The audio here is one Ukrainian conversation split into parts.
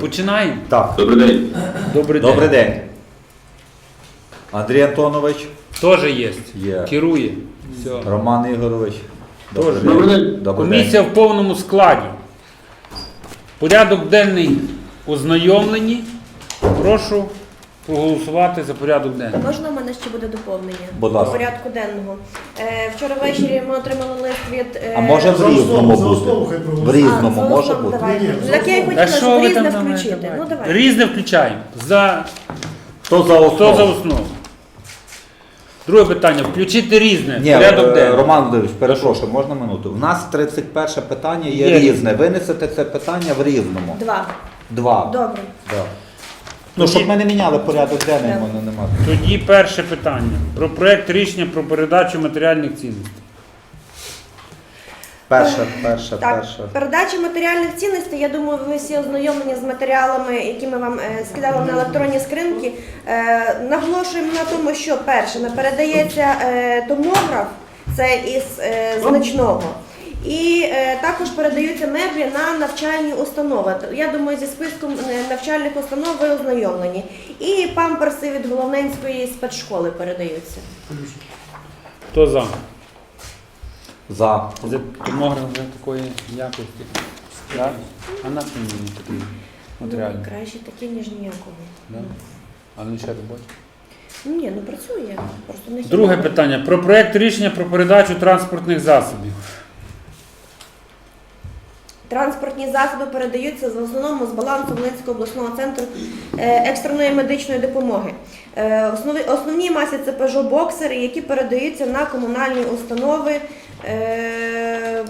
Починаємо. Так, Добрий день. Добрий день. добрий день. Андрій Антонович, Теж є. Є. Керує. Все. Роман Ігорович. Тоже. Добрий день. Добрий Комісія в повному складі. Порядок денний ознайомлені. Прошу проголосувати за порядок денний. Можна в мене ще буде доповнення Будь до порядку денного. Е, вчора ввечері ми отримали лист від. е, А може в різному основу, за основу хай бути? В проголосує. різному А, за може основу бути? давайте. Ні, ні, Ну, за Так я основу. хотіла, Та що щоб ви різне там включити. давайте? Ну давай. Різне включаємо. За Хто за хто основу? за основу? Друге питання. Включити різне. Ні, порядок е, денний. Роман Володимирович, перепрошую, можна минуту? У нас 31 питання є, Є. різне. Винесете це питання в різному. Два. Два. Добре. Да. Ну, щоб ми не міняли порядок денний, Да. воно нема. Тоді перше питання. Про проект рішення про передачу матеріальних цінностей. Перше, перше, Так, перше. передача матеріальних цінностей. Я думаю, ви всі ознайомлені з матеріалами, які ми вам е, скидали на електронні скринки. Е, наголошуємо на тому, що перше не передається е, томограф, це із е, значного. І е, також передаються меблі на навчальні установи. Я думаю, зі списком е, навчальних установ ви ознайомлені. І памперси від Головненської спецшколи передаються. Хто за? За. За вже такої якості. А на чому він такий матеріальний? Ну, краще такі, ніж ніякого. Да? А він ще робочий? Ну, ні, ну працює. Просто не Друге питання. Про проект рішення про передачу транспортних засобів. Транспортні засоби передаються в основному з балансу Волинського обласного центру е, екстреної медичної допомоги. Е, основні масі це Peugeot боксери, які передаються на комунальні установи. Е,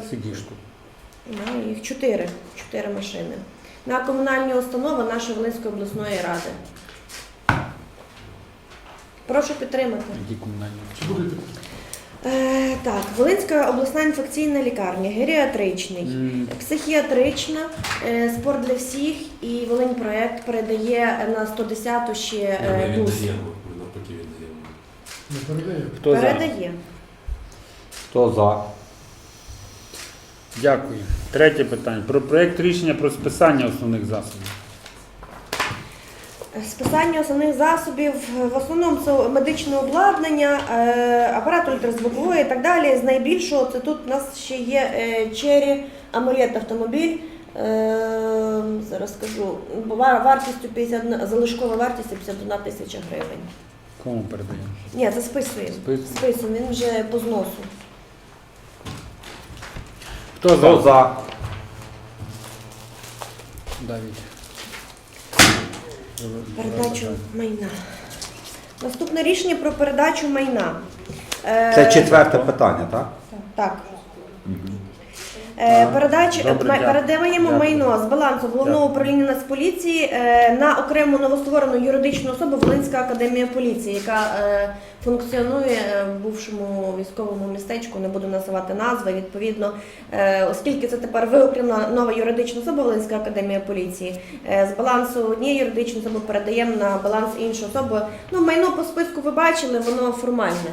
ну, їх чотири, чотири машини. На комунальні установи нашої Волинської обласної ради. Прошу підтримати. Які комунальні? Е, так, Волинська обласна інфекційна лікарня, геріатричний. М, Психіатрична, е, спорт для всіх і Волинь проект передає на 110-ту ще е, Ми ДУС. віддаємо, ми навпаки віддаємо. Не передає. Хто за? Передає. Хто за? Дякую. Третє питання. Про проект рішення про списання основних засобів. Списання основних засобів в основному це медичне обладнання, е, апарат ультразвукової і так далі. З найбільшого це тут у нас ще є Cherry Amulet автомобіль. Е, Зараз скажу, ва- вартістю 51, залишкова вартість 51 тисяча гривень. Кому передаємо? Ні, це списуємо. Списуємо. Списуємо, він вже по зносу. Хто Хто за? за? Давід. Передачу майна. Наступне рішення про передачу майна. Е, Це четверте питання, так? Так. Е, Передачі, Добре, дякую. передаємо Дякую. майно з балансу головного управління Нацполіції е, на окрему новостворену юридичну особу Волинська академія поліції, яка е, функціонує е, в бувшому військовому містечку. Не буду називати назви. Відповідно, е, оскільки це тепер виокремлена нова юридична особа Волинська академія поліції, е, з балансу однієї юридичної особи передаємо на баланс іншої особи. Ну, майно по списку ви бачили, воно формальне.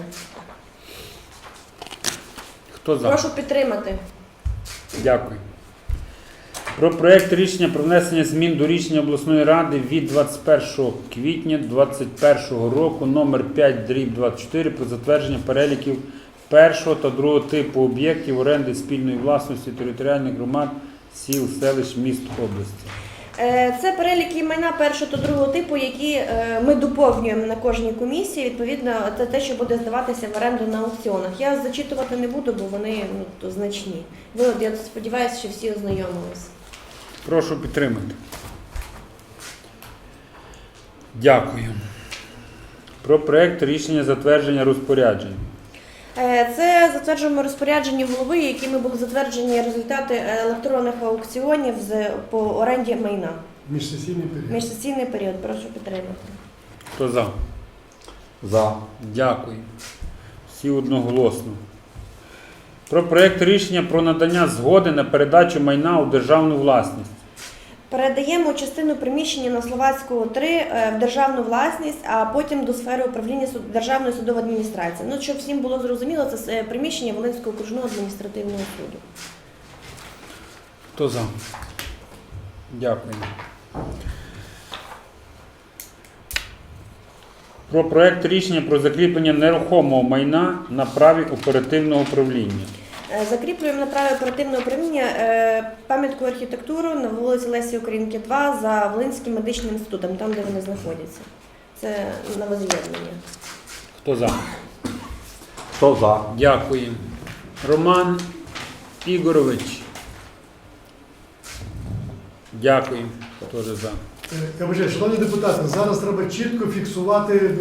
Хто за? Прошу підтримати. Дякую. Про проєкт рішення про внесення змін до рішення обласної ради від 21 квітня 2021 року номер 5 дріб 24 про затвердження переліків першого та другого типу об'єктів оренди спільної власності територіальних громад сіл, селищ, міст області. Е, Це переліки майна першого та другого типу, які е, ми доповнюємо на кожній комісії. Відповідно, це те, що буде здаватися в оренду на аукціонах. Я зачитувати не буду, бо вони ну, значні. Ви, от, я сподіваюся, що всі ознайомились. Прошу підтримати. Дякую. Про проект рішення затвердження розпоряджень. Е, Це затверджуємо розпорядження голови, якими були затверджені результати електронних аукціонів з по оренді майна. Міжсесійний період. Міжсесійний період. Прошу підтримати. Хто за? За. Дякую. Всі одноголосно. Про проект рішення про надання згоди на передачу майна у державну власність. Передаємо частину приміщення на Словацького 3 е, в державну власність, а потім до сфери управління Державної судової адміністрації. Ну, щоб всім було зрозуміло, це е, приміщення Волинського окружного адміністративного суду. Хто за? Дякую. Про проект рішення про закріплення нерухомого майна на праві оперативного управління. Е, Закріплюємо на праві оперативного управління е, пам'ятку архітектуру на вулиці Лесі Українки 2 за Волинським медичним інститутом, там, де вони знаходяться. Це новоз'єднання. Хто за? Хто за? Дякую. Роман Ігорович. Дякую. Теж за. Е, Я вважаю, шановні депутати, зараз треба чітко фіксувати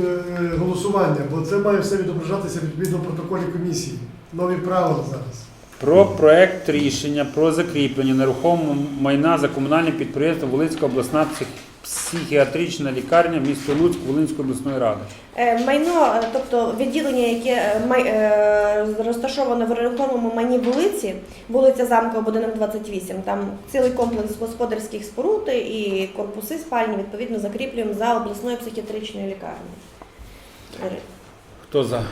голосування, бо це має все відображатися відповідно в протоколі комісії. Нові правила зараз. Про проект рішення про закріплення нерухомого майна за комунальне підприємство Волинська обласна псих- психіатрична лікарня місто Луцьк Волинської обласної ради. Е, Майно, е, тобто відділення, яке е, май- розташоване в нерухомому майні вулиці, вулиця Замкова, будинок 28, там цілий комплекс господарських споруд і корпуси спальні, відповідно, закріплюємо за обласною психіатричною лікарнею. Хто за?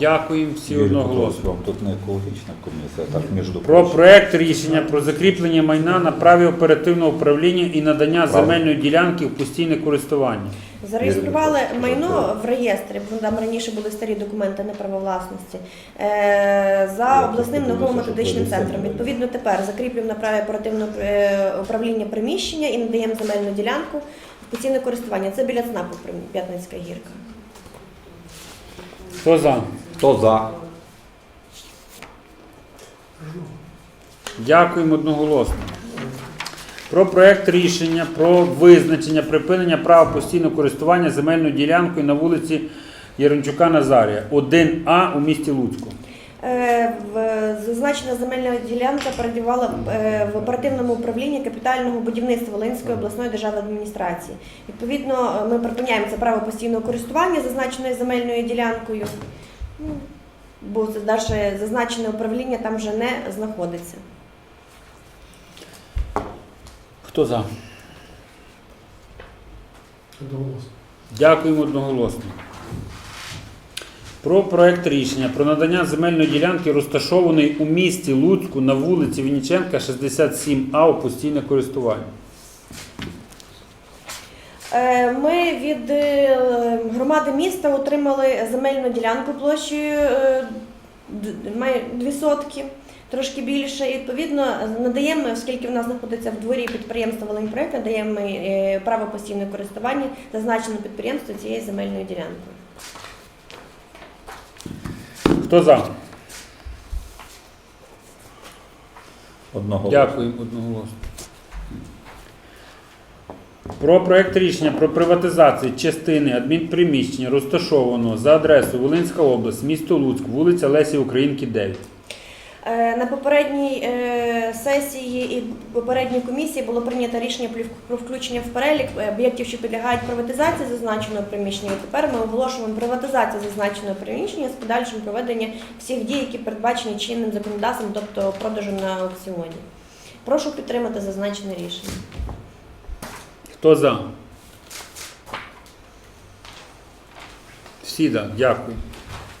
Дякуємо всі Юрій одноголосно. Вам тут не екологічна комісія, так між Про прочим. проект рішення про закріплення майна на праві оперативного управління і надання земельної ділянки в постійне користування. Зареєстрували майно в реєстрі, бо там раніше були старі документи на право власності, е, за обласним науково-методичним центром. Відповідно, тепер закріплюємо на праві оперативного е, управління приміщення і надаємо земельну ділянку в постійне користування. Це біля ЦНАПу П'ятницька гірка. Хто за? Хто за? Дякуємо одноголосно. Про проект рішення про визначення припинення права постійного користування земельною ділянкою на вулиці Яремчука Назарія, 1А у місті Луцьку. Е, Зазначена земельна ділянка передавала е, в оперативному управлінні капітального будівництва Волинської обласної державної адміністрації. Відповідно, ми припиняємо це право постійного користування зазначеною земельною ділянкою. Бо це далі зазначене управління там вже не знаходиться. Хто за? Одноголосно. Дякуємо одноголосно. Про проект рішення про надання земельної ділянки, розташованої у місті Луцьку на вулиці Вінниченка, 67А у постійне користування. Е, Ми від е, громади міста отримали земельну ділянку площею е, дві сотки, трошки більше. І відповідно надаємо, оскільки в нас знаходиться в дворі підприємства Волиньпроект, надаємо ми, е, право постійного користування зазначеному підприємству цією земельною ділянкою. Хто за? Одного. Дякую одноголосно. Про проект рішення про приватизацію частини адмінприміщення, розташованого за адресою Волинська область, місто Луцьк, вулиця Лесі Українки, 9. Е, На попередній е, сесії і попередній комісії було прийнято рішення про- включення в перелік об'єктів, що підлягають приватизації зазначеного приміщення. Тепер ми оголошуємо приватизацію зазначеного приміщення з подальшим проведенням всіх дій, які передбачені чинним законодавством, тобто продажу на аукціоні. Прошу підтримати зазначене рішення. Хто за? Всі за. Дякую.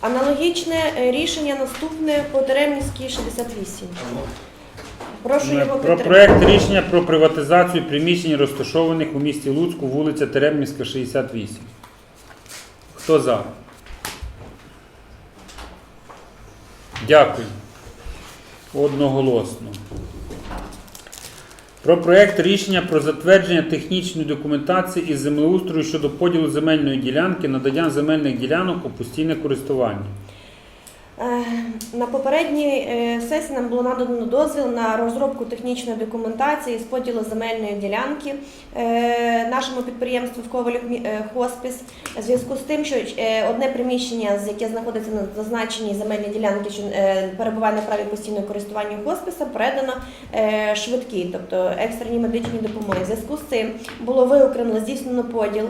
Аналогічне е, рішення наступне по Теремівській 68. Прошу його Про підтримати. проект рішення про приватизацію приміщень, розташованих у місті Луцьку, вулиця Теремнівська, 68. Хто за? Дякую. Одноголосно. Про проект рішення про затвердження технічної документації із землеустрою щодо поділу земельної ділянки, надання земельних ділянок у постійне користування. Е, На попередній е, сесії нам було надано дозвіл на розробку технічної документації з поділу земельної ділянки е, нашому підприємству в Ковалів Хоспіс. В зв'язку з тим, що одне приміщення, з- яке знаходиться на зазначеній земельній ділянці, що перебуває на праві постійного користування хосписа, передано швидкій, тобто екстреній медичній допомоги. В зв'язку з цим було виокремлено, здійснено поділ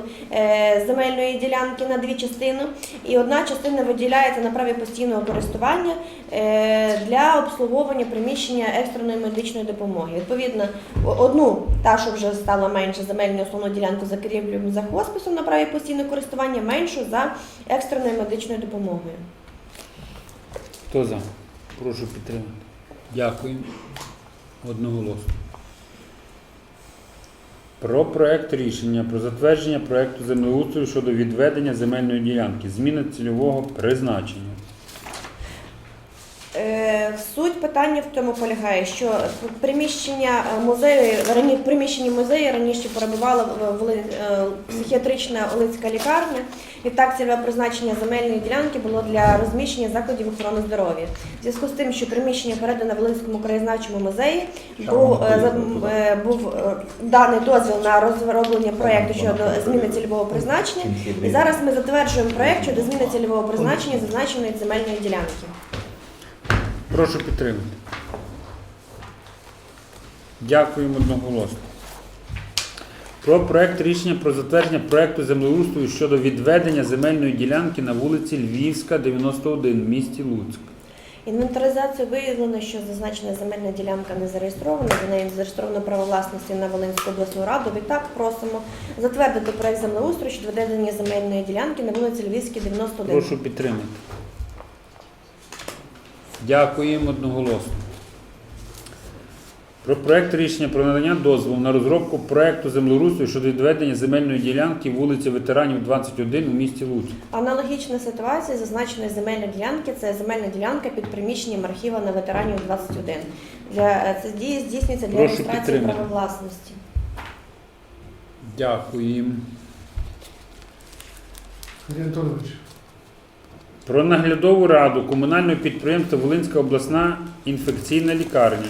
земельної ділянки на дві частини, і одна частина виділяється на праві постійного користування е, для обслуговування приміщення екстреної медичної допомоги. Відповідно, одну, та, що вже стала менше земельну основну ділянку закріплюємо за хосписом на праві постійного користування, меншу за екстреною медичною допомогою. Хто за? Прошу підтримати. Дякую. Одноголосно. Про проект рішення про затвердження проекту землеустрою щодо відведення земельної ділянки, зміни цільового призначення. Е, Суть питання в тому полягає, що приміщення е, музею рані в приміщенні музею раніше перебувала в- в- е, психіатрична Олицька лікарня. І так цільове призначення земельної ділянки було для розміщення закладів охорони здоров'я. В зв'язку з тим, що приміщення передане Волинському краєзнавчому музеї, був, був даний дозвіл на розроблення проєкту щодо зміни цільового призначення. І зараз ми затверджуємо проєкт щодо зміни цільового призначення зазначеної земельної ділянки. Прошу підтримати. Дякуємо одноголосно. Про проект рішення про затвердження проекту землеустрою щодо відведення земельної ділянки на вулиці Львівська, 91 в місті Луцьк. Інвентаризацію виявлено, що зазначена земельна ділянка не зареєстрована, за нею зареєстровано право власності на Волинську обласну раду. Відтак просимо затвердити проект землеустрою щодо відведення земельної ділянки на вулиці Львівській, 91. Прошу підтримати. Дякуємо одноголосно. Про проект рішення про надання дозволу на розробку проекту землеустрою щодо відведення земельної ділянки вулиці ветеранів 21 у місті Луцьк. Аналогічна ситуація зазначеної земельної ділянки це земельна ділянка під приміщенням архіва на ветеранів 21. Для е, це дії здійснюється для Прошу реєстрації підтримати. права власності. Дякуємо. Андрій Анатолійович, Про наглядову раду комунального підприємства Волинська обласна інфекційна лікарня.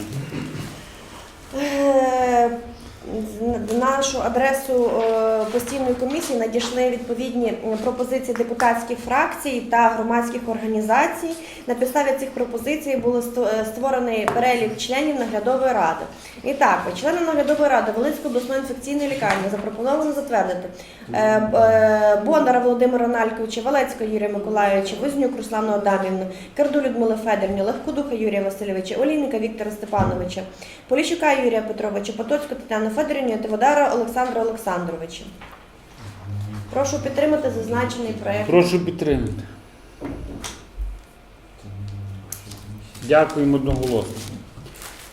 Нашу адресу е, постійної комісії надійшли відповідні е, пропозиції депутатських фракцій та громадських організацій. На підставі цих пропозицій було е, створений перелік членів наглядової ради. І так, члени наглядової ради Волинської обласної інфекційної лікарні запропоновано затвердити Бондара Володимира Нальковича, Валецького Юрія Миколайовича, Вознюк Руслану Адамівну, Керду Людмили Федорівні, Легкодуха Юрія Васильовича, Олійника Віктора Степановича, Поліщука Юрія Петровича, Потоцьку Тетяну Федорівну, Тиводара Олександра Олександровича. Прошу підтримати зазначений проект. Прошу підтримати. Дякуємо одноголосно.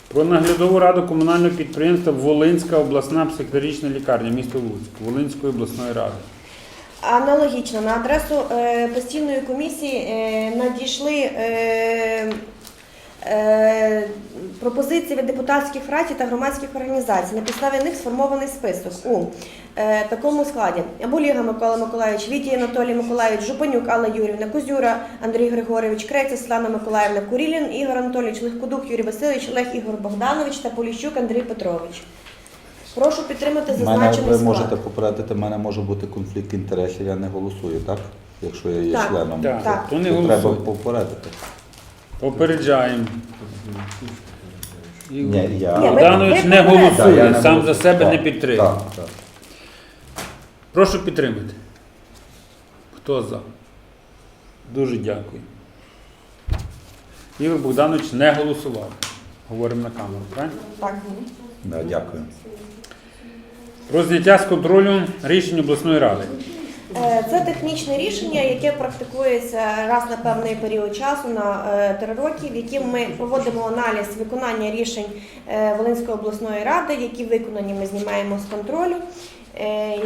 Про наглядову раду комунального підприємства Волинська обласна психіатрична лікарня, місто Луцьк, Волинської обласної ради. Аналогічно на адресу е, постійної комісії е, надійшли е, пропозиції від депутатських фракцій та громадських організацій. На підставі них сформований список у е, такому складі: Буліга Микола Миколайович, Вітій Анатолій Миколайович, Жупанюк Алла Юрівна, Козюра Андрій Григорович, Креця Світлана Миколаївна, Курілін Ігор Анатолійович, Легкодух Юрій Васильович, Олег Ігор Богданович та Поліщук Андрій Петрович. Прошу підтримати зазначений ви можете попередити, в мене може бути конфлікт інтересів, я не голосую, так? Якщо я є Так. членом. Так, Так. то не треба попередити. Попереджаємо. Ні, я... Богданович не попередили. Так, я голосує, не сам за себе Так, не підтримує. Так, так. Прошу підтримати. Хто за? Дуже дякую. Ігор Богданович не голосував. Говоримо на камеру, правильно? Так. Да, дякую. Про зняття з контролю рішень обласної ради. Е, Це технічне рішення, яке практикується раз на певний період часу на е, три роки, в яким ми проводимо аналіз виконання рішень е, Волинської обласної ради, які виконані, ми знімаємо з контролю.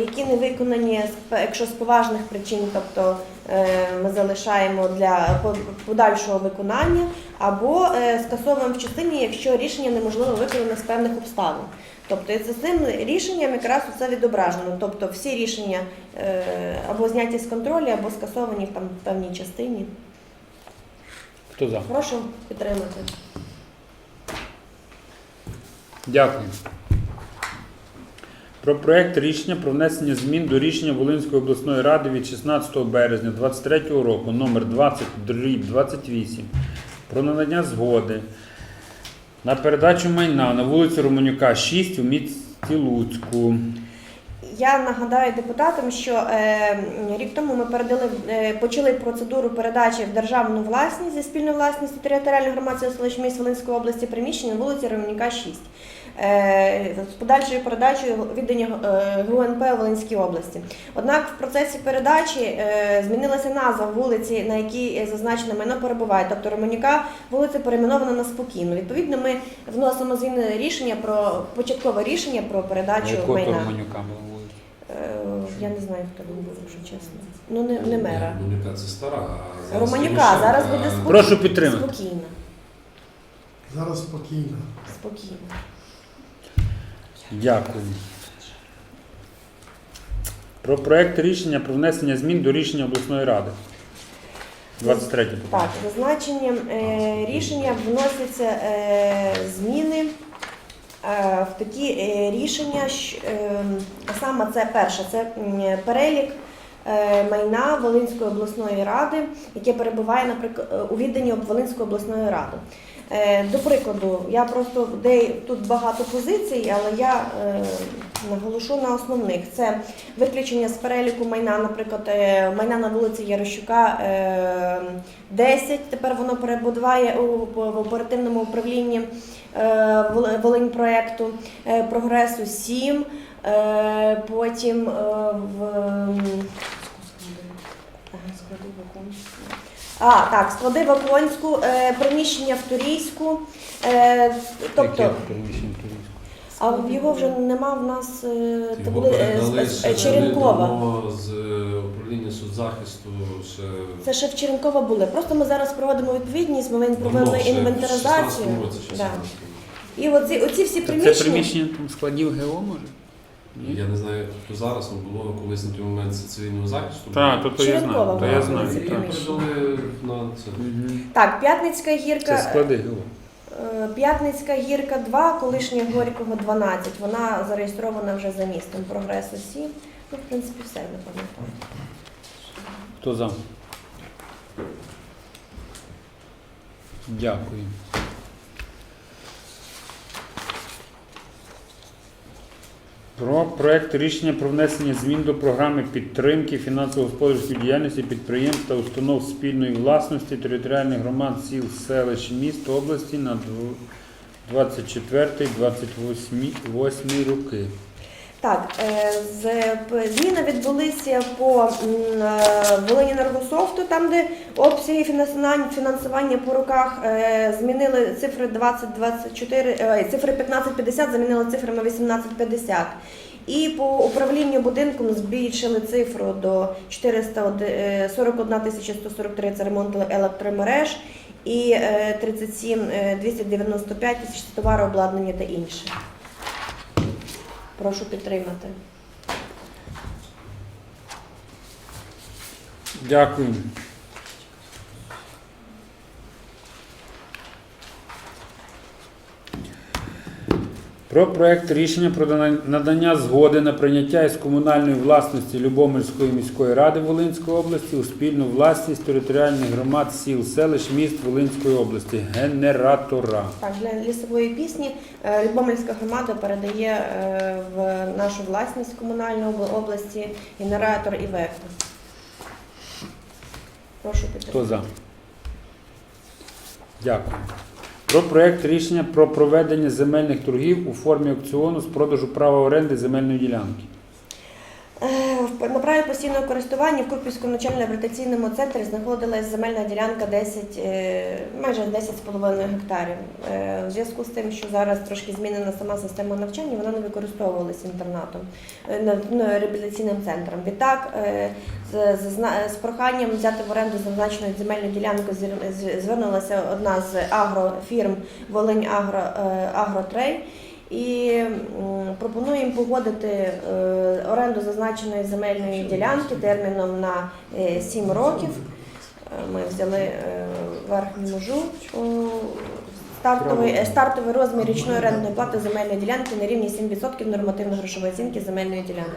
Які не виконані, якщо з поважних причин, тобто ми залишаємо для по- подальшого виконання, або скасовуємо в частині, якщо рішення неможливо виконати з певних обставин. Тобто за цим рішенням якраз це відображено. Тобто всі рішення е, або зняті з контролю, або скасовані там в певній частині. Хто за? Прошу підтримати. Дякую. Про проект рішення про внесення змін до рішення Волинської обласної ради від 16 березня 2023 року номер 20 28 про надання згоди на передачу майна на вулицю Романюка 6 у місті Луцьку. Я нагадаю депутатам, що е, рік тому ми передали е, почали процедуру передачі в державну власність зі спільної власності територіальної громадської селищ міст Волинської області приміщення вулиці Романюка, 6. Е, з подальшою передачею віддання е, ГУНП у Волинській області. Однак в процесі передачі е, змінилася назва вулиці, на якій зазначене майно перебуває. Тобто Романюка вулиця перейменована на спокійну. Відповідно, ми вносимо зміни рішення про початкове рішення про передачу Якого майна. Романюка була вулиця? Я не знаю, хто він був, якщо чесно. Ну не, не мера. Романюка це стара, а зараз Романюка зараз буде спокійно. Прошу підтримати. Спокійно. Зараз спокійно. Спокійно. Дякую. Про проект рішення про внесення змін до рішення обласної ради. 23 питання. Так, зазначенням е, рішення вносяться е, зміни е, в такі е, рішення, щ- е, саме це перше, це перелік майна Волинської обласної ради, яке перебуває, наприклад, у відданні Волинської обласної ради. Е, До прикладу, я просто де тут багато позицій, але я е, наголошу на основних. Це виключення з переліку майна, наприклад, е, майна на вулиці Ярощука е, 10, тепер воно перебудуває у в оперативному управлінні е, Волинь проекту е, прогресу 7, е, потім е, в Ваконську. А, так, склади Ваконську, е, приміщення в Турійську. Е, тобто, Яке приміщення Турійського? а в його вже нема в нас. е, Це Його були е, передали з- ще е, Черенкова. з е, управління соцзахисту ще Це ще в Черенкова були. Просто ми зараз проводимо відповідність, ми провели ще в інвентаризацію. 16-му році, чи Да. 17-му. І оці, оці всі Це приміщення. приміщення там складів ГО, може? Ні? Я не знаю, хто зараз, але було колись на той момент цивільного захисту. Так, то, то я знаю. То я знаю. вулиця так. передали на це. Так, П'ятницька гірка. Це склади ГО. е, П'ятницька гірка 2, колишня Горького 12. Вона зареєстрована вже за містом Прогресу 7. Ну, в принципі, все, не пам'ятаю. Хто за? Дякую. Про проект рішення про внесення змін до програми підтримки фінансово-господарської діяльності підприємств та установ спільної власності територіальних громад сіл, селищ, міст області на 24-28 роки. Так, е, зміни відбулися по е, Волинінергософту, там, де обсяги фінансування, по руках е, змінили цифри 2024, е, цифри 1550 замінили цифрами 1850. І по управлінню будинком збільшили цифру до 441 тисяча 143 це ремонт електромереж і е, 37 е, 295 тисяч товарообладнання та інше. Прошу підтримати. Дякую. Про проект рішення про надання згоди на прийняття із комунальної власності Любомирської міської ради Волинської області у спільну власність територіальних громад сіл, селищ, міст Волинської області генератора. Так, для лісової пісні е, Любомельська громада передає е, в нашу власність комунальної області генератор і вектор. Прошу Хто за? Дякую. Про проект рішення про проведення земельних торгів у формі аукціону з продажу права оренди земельної ділянки. На праві постійного користування в Купівському навчально-реабілітаційному центрі знаходилась земельна ділянка 10, е, майже 10,5 гектарів. Е, В зв'язку з тим, що зараз трошки змінена сама система навчання, вона не використовувалася інтернатом, е, реабілітаційним центром. Відтак, з, проханням взяти в оренду зазначену земельну ділянку звернулася одна з агрофірм Волинь Агро, Агротрей. І пропоную пропонуємо погодити е, оренду зазначеної земельної ділянки терміном на 7 років. Е, Ми взяли е, верхню межу. Стартовий, стартовий розмір річної орендної плати земельної ділянки на рівні 7% нормативно-грошової оцінки земельної ділянки.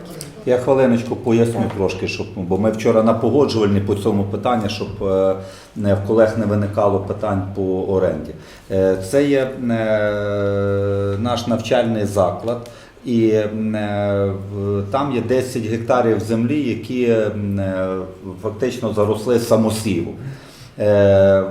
Я хвилиночку поясню Так. трошки, щоб бо ми вчора на погоджувальні по цьому питанні, щоб е, не- в колег не виникало питань по оренді. Е, Це є е, наш навчальний заклад. І там є 10 гектарів землі, які фактично заросли самосівом. Е,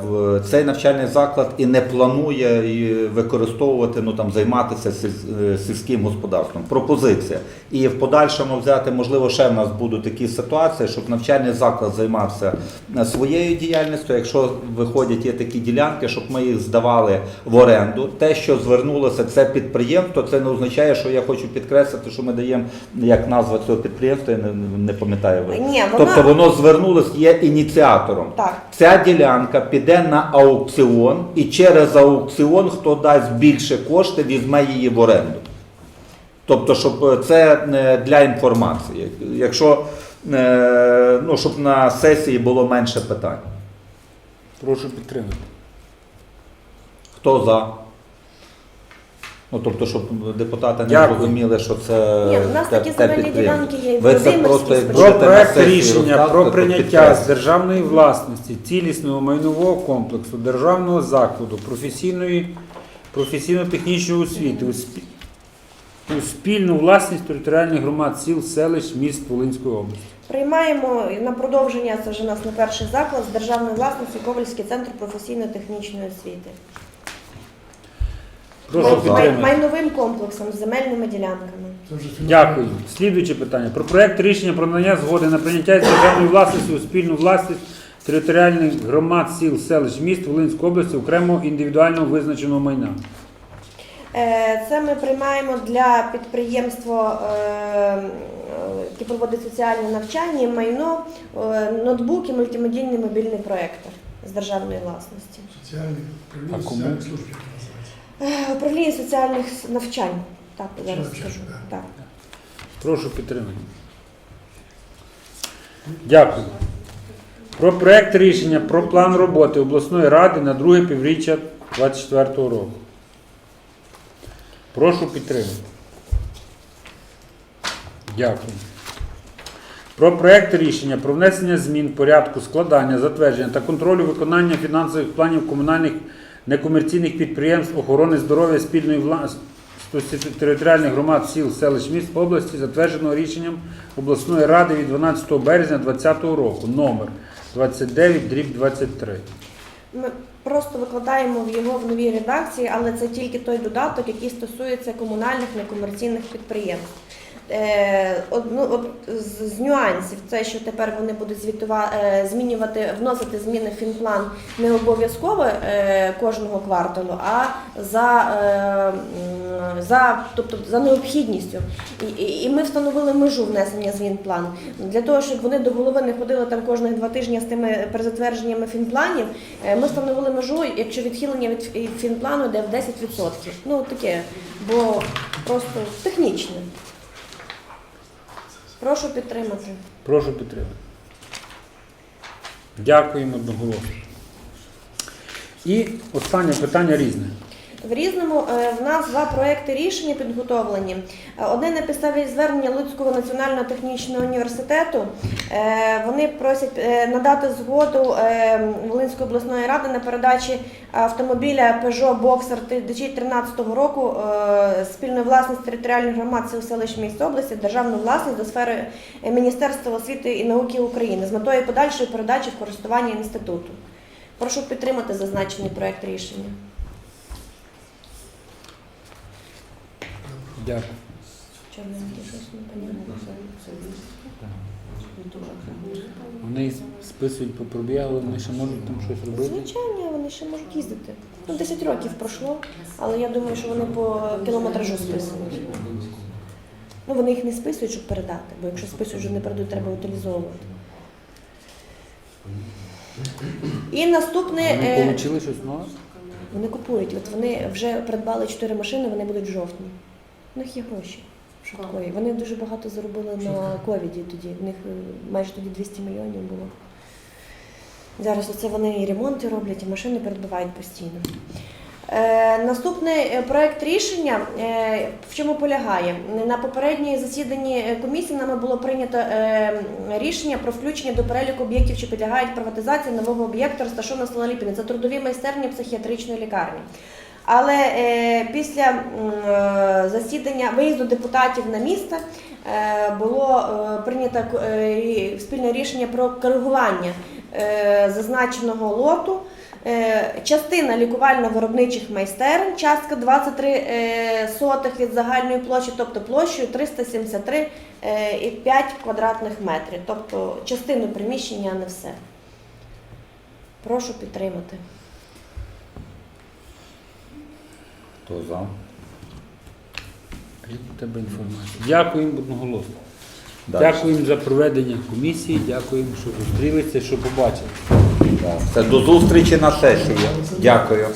Цей навчальний заклад і не планує використовувати, ну там займатися е, сільським господарством. Пропозиція. І в подальшому взяти, можливо, ще в нас будуть такі ситуації, щоб навчальний заклад займався е, своєю діяльністю. Якщо виходять є такі ділянки, щоб ми їх здавали в оренду. Те, що звернулося, це підприємство, це не означає, що я хочу підкреслити, що ми даємо як назва цього підприємства, я не, не пам'ятаю. Тобто воно звернулося, є ініціатором. Так. Ця ділянка піде на аукціон, і через аукціон, хто дасть більше коштів, візьме її в оренду. Тобто, щоб е, це е, для інформації. Якщо е, ну, щоб на сесії було менше питань. Прошу підтримати. Хто за? Ну, тобто, щоб депутати не Дякую. зрозуміли, що це Ні, у нас те- такі те земельні підприємство. ділянки є і Ви це просто як Про будете на проект сесії рішення розказувати, про то прийняття з державної власності цілісного майнового комплексу державного закладу професійної професійно-технічної освіти у, спі- у спільну власність територіальних громад сіл, селищ, міст Волинської області. Приймаємо на продовження, це вже у нас не перший заклад з державної власності Ковальський центр професійно-технічної освіти. Прошу? Май- підтримати. майновим комплексом з земельними ділянками. Дякую. Слідуюче питання. Про проект рішення про надання згоди на прийняття з державної власності у спільну власність територіальних громад сіл, селищ, міст Волинської області окремо індивідуально визначеного майна. Е, Це ми приймаємо для підприємства, е, яке проводить соціальне навчання, майно, е, ноутбуки, мультимедійний мобільний проєктор з державної власності. Соціальні, управління А кому? соціальних служб, як називається. Управління соціальних навчань. Так, зараз Навчань, скажу. так. Так. Прошу підтримати. Дякую. Про проект рішення про план роботи обласної ради на друге півріччя 2024 року. Прошу підтримати. Дякую. Про проект рішення про внесення змін порядку складання, затвердження та контролю виконання фінансових планів комунальних некомерційних підприємств охорони здоров'я спільної власності територіальних громад сіл, селищ, міст області, затвердженого рішенням обласної ради від 12 березня 2020 року, номер 29 дріб 23. Ми просто викладаємо його в новій редакції, але це тільки той додаток, який стосується комунальних некомерційних підприємств. Е, од- ну, от з, нюансів, це що тепер вони будуть звітува, е, змінювати, вносити зміни в фінплан не обов'язково е, кожного кварталу, а за, за, тобто, за необхідністю. І, і, ми встановили межу внесення змін в план. Для того, щоб вони до голови не ходили там кожних два тижні з тими перезатвердженнями фінпланів, ми встановили межу, якщо відхилення від фі- фінплану йде в 10%. Ну таке, бо просто технічне. Прошу підтримати. Прошу підтримати. Дякуємо одноголосно. І останнє питання різне. В різному е, в нас два проекти рішення підготовлені. Е, Одне на підставі звернення Луцького національного технічного університету. Е, Вони просять надати згоду Волинської обласної ради на передачі автомобіля Peugeot Boxer 2013 року спільної власності територіальних громад сил селищ міст області, державну власність до сфери Міністерства освіти і науки України з метою подальшої передачі в користування інституту. Прошу підтримати зазначений проект рішення. Дякую. Щось не. Вони списують по пробігу, вони ще можуть там щось робити. Звичайно, вони ще можуть їздити. Ну, 10 років пройшло, але я думаю, що вони по кілометражу списують. Ну, вони їх не списують, щоб передати, бо якщо списують, вже не передають, треба утилізовувати. І наступне. Вони е, отримали щось нове? Вони купують. От вони вже придбали 4 машини, вони будуть жовтні. У них є гроші. Швидкої. Вони дуже багато заробили на ковіді тоді. В них е, майже тоді 200 мільйонів було. Зараз оце вони і ремонти роблять, і машини передбивають постійно. Е, наступний е, проект рішення е, в чому полягає? На попередньому засіданні комісії нами було прийнято е, рішення про включення до переліку об'єктів, що підлягають приватизації нового об'єкту, розташованого в село Це трудові майстерні психіатричної лікарні. Але е, після е, засідання виїзду депутатів на місто е, було прийнято спільне рішення про коригування зазначеного лоту. Частина лікувально-виробничих майстерень, частка 23 е, сотих від загальної площі, тобто площею 373 е, і 5 квадратних метрів. Тобто частину приміщення, а не все. Прошу підтримати. Хто за? Є тебе інформація. Дякуємо одноголосно. Дякую Дякуємо за проведення комісії, дякуємо, що зустрілися, що побачили. Це до зустрічі на сесії. Дякую.